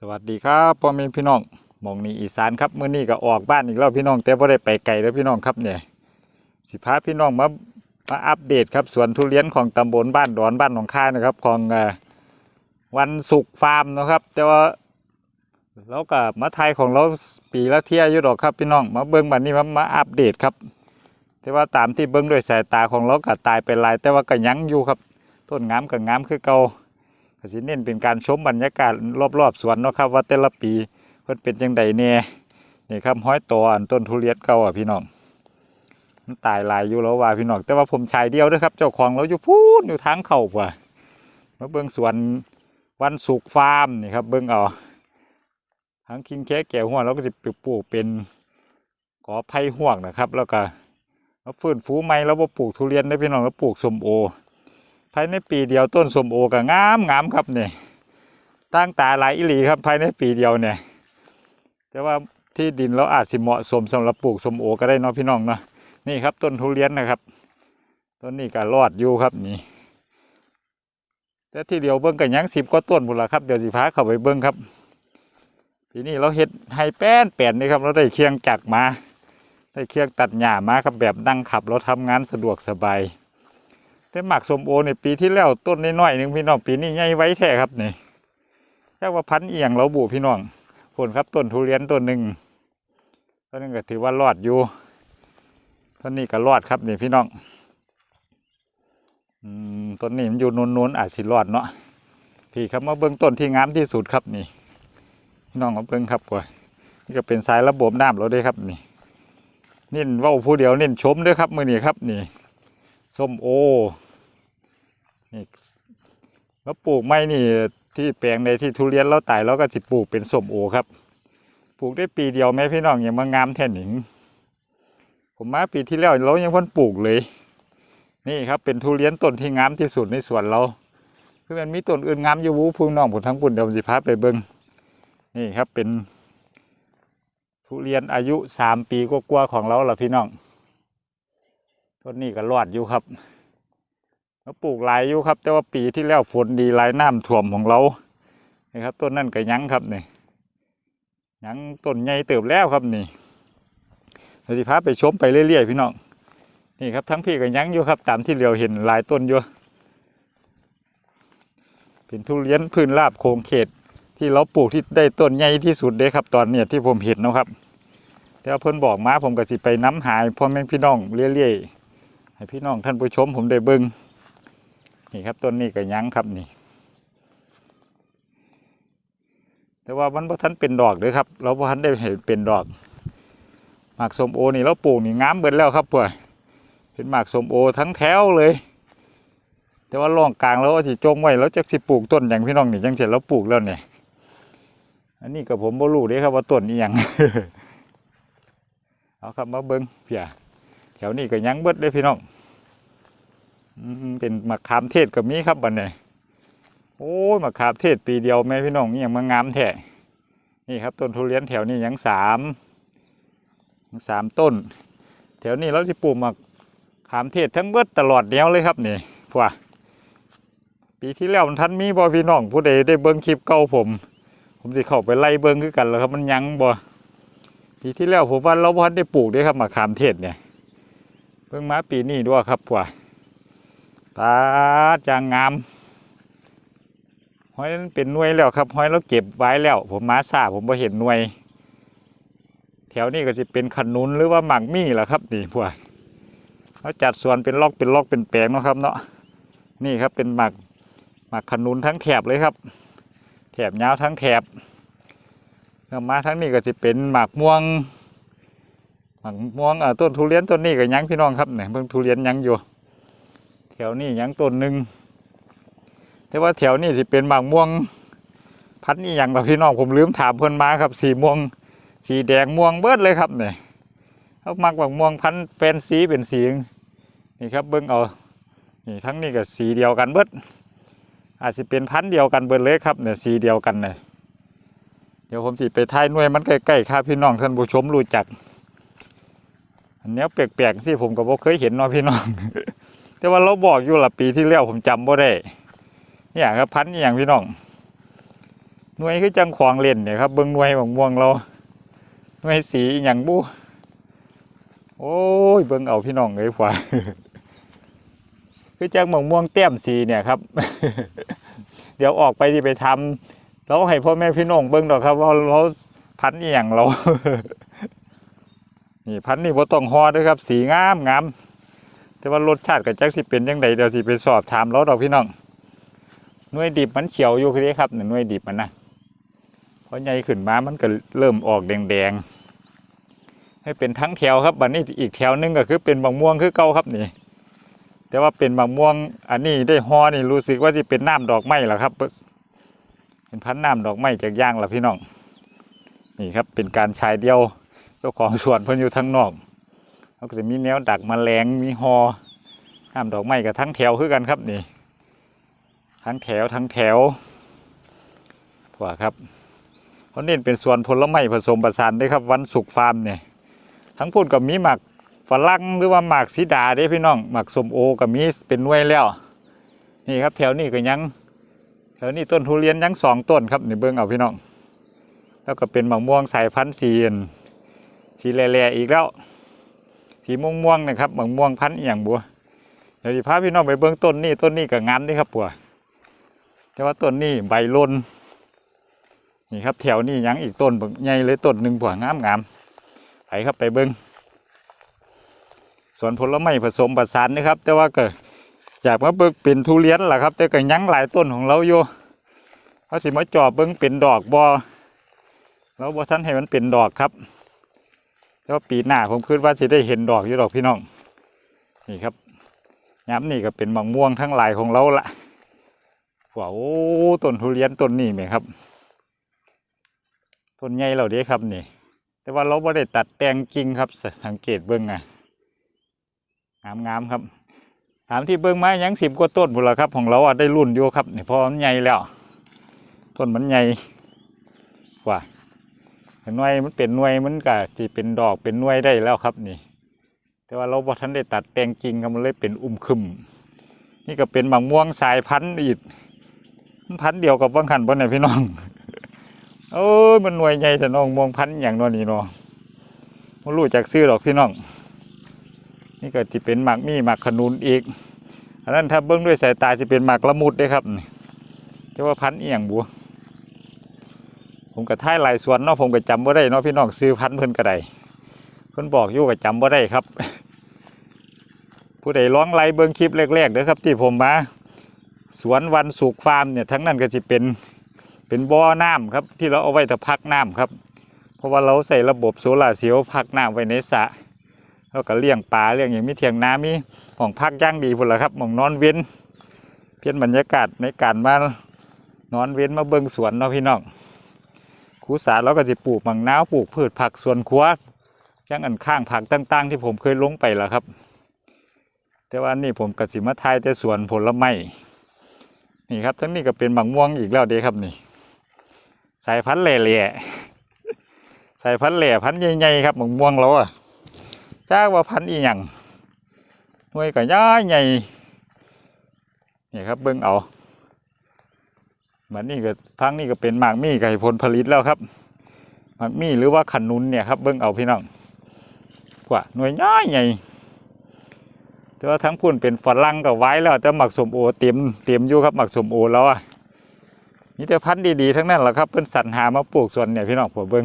สวัสดีครับพ่อแม่พี่น้องมองนี้อีสานครับเมื้อนี้ก็ออกบ้านอีกแล้วพี่น้องแต่บ่ได้ไปไกลแล้วพี่น้องครับเนี่ยสิพาพี่น้องมามาอัปเดตครับสวนทุเรียนของตำบลบ้านดอนบ้านหนองคายนะครับของวันศุกร์ฟาร์มนะครับ แต่ว่าเราก็มาไทยของเราปีละเที่ยอยู่ดอกครับพี่น้องมาเบิ่งบัดนี้มามาอัปเดตครับ แต่ว่าตามที่เบิ่งด้วยสายตาของเราก็ตายเป็นลายแต่ว่าก็ยังอยู่ครับต้นงามก็งามคือเก่า ก็สิเน้นเป็นการชมบรรยากาศรอบๆสวนเนาะครับว่าแต่ละปีเพิ่นเป็นจังใดแน่นี่ครับห้อยตออันต้นทุเรียนเก่าอะพี่น้องมันตายลายอยู่แล้วว่าพี่น้องแต่ว่าผมชายเดียวด้วยครับ เจ้าของเราอยู่พูดอยู่ทางเข้าป่ะมาเบิ่งสวนวันสุกฟาร์มนี่ครับ เบิ่งเอาทั้งคิงแค่แก่หัวเราก็จะปลูกเป็นกอไผ่ห่วงนะครับ แล้วก็มาฟื้นฟูใหม่แล้วมาปลูกทุเรียนได้พี่น้องแล้วปลูกสมโอ ภายในปีเดียวต้นสมโอก็งามงามครับเนี่ยตั้งตาหลายอิหลีครับภายในปีเดียวเนี่ยแต่ว่าที่ดินเราอาจสิเหมาะสมสำหรับปลูกสมโอก็ได้เนาะพี่น้องเนาะนี่ครับต้นทุเรียนนะครับต้นนี้ก็รอดอยู่ครับนี่แต่ที่เดียวเบิ้งกันยังสิบก็ต้นหมดละครับเดี๋ยวสิพาเข้าไปเบิ้งครับปีนี้เราเฮ็ดให้แป้นแป้นนี่ครับเราได้เคียงจักรมา ได้เคียงตัดหญ้ามาครับแบบนั่งขับเราทำงานสะดวกสบาย แต่หมักสมโอในปีที่แล้วต้นน้อยๆหนึ่งพี่น้องปีนี้ใหญ่ไว้แท้ครับนี่แค่ว่าพันเอียงเราบูพี่น้องผลครับต้นทุเรียนต้นหนึ่งต้นนึงก็ถือว่ารอดอยู่ต้นนี้ก็รอดครับนี่พี่น้องอืมต้นนี้มันอยู่นูนๆอาจสิรอดเนาะพี่ครับมาเบิ้องต้นที่งามที่สุดครับนี่พี่น้องมาเบิ้องครับกว่านี่ก็เป็นสายระบบน้ำเราด้วยครับนี่นี่เว่าผู้เดียวเน้นชมด้วยครับมือนี้ครับนี่ส้มโอ นี่แล้วปลูกไม้นี่ที่แปลงในที่ทุเรียนเราตายแล้วก็สิปลูกเป็นส้มโอครับ ปลูกได้ปีเดียวแม่พี่น้องยังมางามแท่หนิงผมมาปีที่แล้วเรายังพิ่นปลูกเลย นี่ครับเป็นทุเรียนต้นที่งามที่สุดในสวนเราคือมันมีต้นอื่นงามอยู่วูพุ่งน้องผมทั้งปุ่นเดี๋ยวผมสิพาไปเบิ้งนี่ครับเป็น ทุเรียนอายุสามปีกว่าๆของเราล่ะพี่น้องต้นนี้ก็รอดอยู่ครับ แล้วปลูกหลายอยู่ครับ แต่ว่าปีที่แล้วฝนดีหลายน้ำท่วมของเรานี่ครับต้นนั่นก็ยั้งครับนี่ยั้งต้นใหญ่เติบแล้วครับนี่เราจะพาไปชมไปเรื่อยๆพี่น้องนี่ครับทั้งพี่ก็ยั้งอยู่ครับ ตามที่เราเห็นหลายต้นอยู่เป็นทุเรียนพื้นราบโคงเขต ที่เราปลูกที่ได้ต้นใหญ่ที่สุดเด้ครับ ตอนเนี้ยที่ผมเห็นนะครับ แต่ว่าเพิ่นบอกมาผมก็สิไปน้ำหายพ่อแม่พี่น้องเรื่อยๆให้พี่น้องท่านผู้ชมผมได้เบิ่ง นี่ครับต้นนี้ก็ยั้งครับนี่ แต่ว่ามันบ่ทันเป็นดอกเลยครับ เราบ่ทันได้เห็นเป็นดอกหมากสมโอนี่เราปลูกนี่งามเบิดแล้วครับเพื่อเป็นหมากสมโอทั้งแถวเลย แต่ว่าร่องกลางเราก็สิจงไว้แล้วจะสิปลูกต้นอย่างพี่น้องนี่จังเสร็จเราปลูกแล้วเนี่ยอันนี้ก็ผมบ่รู้เด้ครับว่าต้นนี้ยังเอาครับมาเบิ้งเพียแถวนี้ก็ยังเบิดเลยพี่น้อง เป็นมะขามเทศก็มีครับบัดนี้โอ้ยมะขามเทศปีเดียวแม่พี่น้องนี่ยังมางามแท้นี่ครับต้นทุเรียนแถวนี้ยังสามสามต้น แถวนี้เราที่ปลูกมะขามเทศทั้งเบิดตลอดแนวเลยครับนี่พวกปีที่แล้วมันทันมีบ่พี่น้องผู้ใดได้เบิ้งคลิปเก่าผม ผมสิเข้าไปไล่เบิ้งคือกันแล้วครับมันยังบ่ปีที่แล้วผมว่าเราพันได้ปลูกด้วยครับมะขามเทศเนี่ยเพิ่งมาปีนี้ด้วยครับพวก ตาจางงามหอยนั้นเป็นหน่วยแล้วครับหอยเราเก็บไว้แล้ว ผมมาซาผมพอเห็นหน่วย แถวนี้ก็จะเป็นขนุนหรือว่าหมากมี่แหละครับนี่พวกเขาจัดส่วนเป็นล็อกเป็นล็อกเป็นแปลงนะครับเนาะนี่ครับเป็นหมากหมากขนุนทั้งแถบเลยครับ แถบยาวทั้งแถบแล้วมาทั้งนี้ก็จะเป็นหมากม่วงหมากม่วงเอ่อต้นทุเรียนต้นนี้ก็ยังพี่น้องครับเนี่ยเพิ่งทุเรียนยังอยู่ แถวนี้ยังต้นหนึ่งแต่ว่าแถวนี้สิเป็นหมากม่วง พันธุ์นี้อย่างเราพี่น้องผมลืมถามเพิ่นมาครับ สีม่วง สีแดงม่วงเบิดเลยครับเนี่ยเขามักหมากม่วงพันแฟนซีเป็นสีนี่ครับเบิ้งเอานี่ทั้งนี้ก็สีเดียวกันเบิดอาจจะเป็นพันธ์เดียวกันเบิดเลยครับเนี่ยสีเดียวกันเนี่ยเดี๋ยวผมสิไปท้ายหน่วยมันใกล้ๆครับพี่น้องท่านผู้ชมรู้จักอันนี้แปลกๆที่ผมก็บ่เคยเห็นเนาะพี่น้อง แต่ว่าเราบอกอยู่ละปีที่แล้วผมจำบ่ได้เนี่ยครับพันอย่างพี่น้องหน่วยคือจังของเล่นเนี่ยครับเบิ่งหน่วยของม่วงเราหน่วยสีอหย่างบูโอ้ยเบิ่งเอาพี่น้องเลยขวาคือจังหมองม่วงเต้มสีเนี่ยครับ เดี๋ยวออกไปที่ไปทำเราให้พ่อแม่พี่น้องเบิ่งดอกครับว่าเราพันอย่างเรา นี่พันนี่บ่ต้องฮอด้วยครับ สีงามงาม แต่ว่ารสชาติกับจักสิเป็นยังไงเดี๋ยวสิไปสอบถามเราพี่น้องหน่วยดิบมันเขียวอยู่คือเด้ครับเนี่ยหน่วยดิบมันนะเพอใหญ่ขึ้นมามันก็เริ่มออกแดงๆให้เป็นทั้งแถวครับบัดนี้อีกแถวนึงก็คือเป็นบางม่วงคือเก่าครับนี่ แต่ว่าเป็นบางม่วงอันนี้ได้ฮอนี่รู้สึกว่าจะเป็นน้ำดอกไม้เหรอครับเป็นพันน้ำดอกไม้จากย่างละพี่น้องนี่ครับเป็นการชายเดียวเจ้าของสวนเพิ่นอยู่ทางนอก เขาก็จะมีแนวดักแมลงมีฮอน้ำดอกไม้กับทั้งแถวคือกันครับนี่ ทั้งแถวทั้งแถวถั่วครับเขาเน้นเป็นส่วนผลไม้ผสมผสานด้วยครับ วันศุกฟาร์มเนี่ยทั้งพูดกับมีหมักฝรั่งหรือว่าหมากสีดาเด้พี่น้องหมากสมโอกับมีเป็นน่วยแล้ว นี่ครับแถวนี้ก็ยังแถวนี้ต้นทุเรียนยังสองต้นครับนี่เบิ้งเอาพี่น้อง แล้วก็เป็นมะม่วงสายพันธุ์สีอันสีแหล่ๆอีกแล้ว สีม่วงม่วงๆนะครับมะม่วงพันธุ์อย่างบัวเดี๋ยวสิพาพี่น้องไปเบิ้องต้นนี้ต้นนี้ก็งามเด้ครับปัวแต่ว่าต้นนี้ใบลนนี่ครับแถวนี้ยังอีกต้นบักใหญ่เลยต้นหนึ่งปัวงามงามๆไปครับไปเบิ้องสวนผลไม้ผสมผสานนะครับ แต่ว่าเก็อยากมาเบิ่งเป็นทุเรียนแหละครับ แต่ก็ยังหลายต้นของเราอยู่เขาสิมาจอบเบิ่งเป็นดอกบอเราบ่ท่านให้มันเป็นดอกครับ แล้วปีหน้าผมคิดว่าจะได้เห็นดอกอยู่ดอกพี่น้อง นี่ครับย้ำนี่ก็เป็นมะม่วงทั้งหลายของเราละว้าวต้นทุเรียนต้นนี้ไหมครับ ต้นใหญ่เราเด้ครับนี่ แต่ว่าเราไม่ได้ตัดแต่งกิ่งครับ สังเกตเบิ่งอะงามงามครับ ถามที่เบิ้องไม้ยังสิบกว่าต้นหมดแล้วครับ ของเราอะได้รุ่นอยู่ครับนี่พอมันใหญ่แล้ว ต้นมันใหญ่กว่า หน่วยมันเป็นหน่วยมันก็จะเป็นดอกเป็นหน่วยได้แล้วครับนี่ แต่ว่าเราพอทันได้ตัดแต่งกิ่งครับมันเลยเป็นอุ้มคึมนี่ก็เป็นบางม่วงสายพันธุ์อีกมันพันธุ์เดียวกับบางขันบนไหนยพี่น้องโอ้ยมันหน่วยใหญ่แต่น้องม่วงพันธุ์อย่างนอนนี่เนาะไม่รู้จักซื้อหรอกพี่น้อง นี่ก็จะเป็นหมากมี่หมากขนุนอีกอันนั้นถ้าเบิ้งด้วยสายตาจะเป็นหมากละมุดเด้ครับนี่จะว่าพันธุ์เอียงบัว ผมก็ท้ายลายสวนเนาะผมก็จำบ่ได้เนาะพี่น้องซื้อพันเพิ่นก็ได้เพิ่นบอกอยู่ก็จำบ่ได้ครับ ผู้ใดร้องไล่เบิ้งคลิปแรกๆเด้อครับ ที่ผมมาสวนวันสุกฟาร์มเนี่ยทั้งนั้นก็จะเป็นเป็นบ่อน้ำครับ ที่เราเอาไว้ถ้าพักน้ำครับ เพราะว่าเราใส่ระบบโซลาร์เซลล์พักน้ำไว้ในสระแล้วก็เลี้ยงปลาเลี้ยงอย่างมีเทียงน้ำมีของพักย่างดีพุ่นละครับหมองนอนเว้น เพียนบรรยากาศในการมานอนเว้นมาเบิ่งสวนเนาะพี่น้อง ครูสาเราก็จะปลูกมังนาวปลูกพืชผักสวนครัวย่างอันข้างผักต่าง ๆ ที่ผมเคยลงไปแล้วครับ แต่ว่านี่ผมกสิมาทายแต่สวนผลไม้นี่ครับทั้งนี้ก็เป็นมังม่วงอีกแล้วเด้ครับนี่ สายพันธุ์แหล่ๆสายพันธุ์แหล่พันธุ์ใหญ่ๆครับมังม่วงเราอะจ้าว่าพันธุ์อีหยังหน่วยก็ย้ายใหญ่นี่ครับเบิ่งเอา เหมือนนี่ก็พังนี่ก็เป็นหมากมี่ไก่ผลผลิตแล้วครับหมากมี่หรือว่าขนุนเนี่ยครับเบิ่งเอาพี่น้องกว่าหน่วยย้ายใหญ่แต่ว่าทั้งพุ่นเป็นฝรั่งก็ไว้แล้วแต่หมักสมโอเต็มเต็มอยู่ครับหมักสมโอแล้วอะนี่แต่พันธุ์ดีๆทั้งนั้นแหละครับเพิ่นสรรหามาปลูกส่วนเนี่ยพี่น้องผมเบิ่ง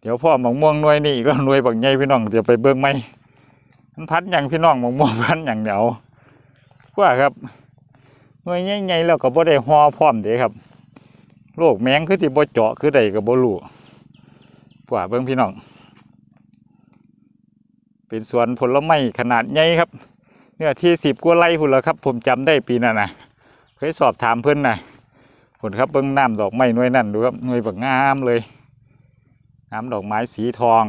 เดี๋ยวพ่อหมองม่วงหน่วยนี่อีกแล้วหน่วยบักใหญ่พี่น้องเดี๋ยวไปเบิ่งไหมมันพันอย่างพี่น้องหมองม่วงพันอย่างเดียวกว่าครับ หน่วยใหญ่ๆแล้วก็บ่ได้ห่อพร้อมเด้ครับโรคแมงคือที่บ่เจาะคือใดก็บ่รู้กว่าเบิ่งพี่น้อง เป็นสวนผลไม้ขนาดใหญ่ครับ เนื้อที่สิบกว่าไร่พุ่นแล้วครับ ผมจำได้ปีนั้นนะเคยสอบถามเพิ่นนะผลครับเบิ่งน้ำดอกไม้หน่วยนั่นดูครับหน่วยบักงามเลยน้ำดอกไม้สีทอง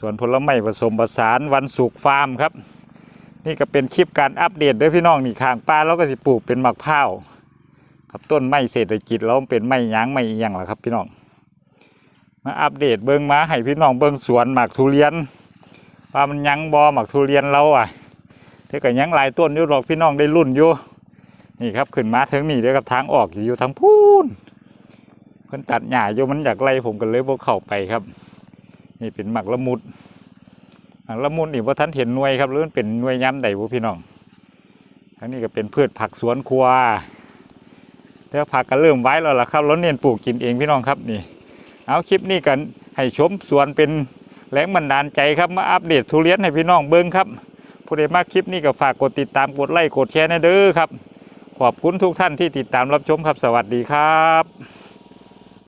ส่วนผลไม้ผสมผสานวันสุกฟาร์มครับ นี่ก็เป็นคลิปการอัปเดตด้วยพี่น้องนี่ข้างป้าเราก็สิปลูกเป็นมะพร้าวครับต้นไม้เศรษฐกิจเราเป็นไม้ยางไม้อิหยังล่ะครับ พี่น้องมาอัปเดตเบิ้งมาให้พี่น้องเบิ้งสวนหมากทุเรียนว่ามันยังบอหมากทุเรียนเราอะแต่ก็ยังหลายต้นอยู่หรอกพี่น้องได้รุ่นอยู่นี่ครับขึ้นมาถึงนี่เดี๋ยวกับทางออกอยู่ทางพูนเพิ่นตัดหญ้าอยู่มันอยากไล่ผมกันเลยบ่เข้าไปครับ นี่เป็นหมักละมุด ละมุดนี่ว่าท่านเห็นหน่วยครับหรือมันเป็นหน่วยย้ำใดบุพี่น้องทั้งนี้ก็เป็นพืชผักสวนครัวแล้วผักก็เริ่มไว้แล้วล่ะครับแล้วเน้นปลูกกินเองพี่น้องครับนี่ เอาคลิปนี้กันให้ชมสวนเป็นแรงบันดาลใจครับมาอัปเดตทุเรียนให้พี่น้องเบิ้งครับผู้ใดมาคลิปนี้ก็ฝากกดติดตามกดไลค์กดแชร์นะเด้อครับ ขอบคุณทุกท่านที่ติดตามรับชมครับสวัสดีครับ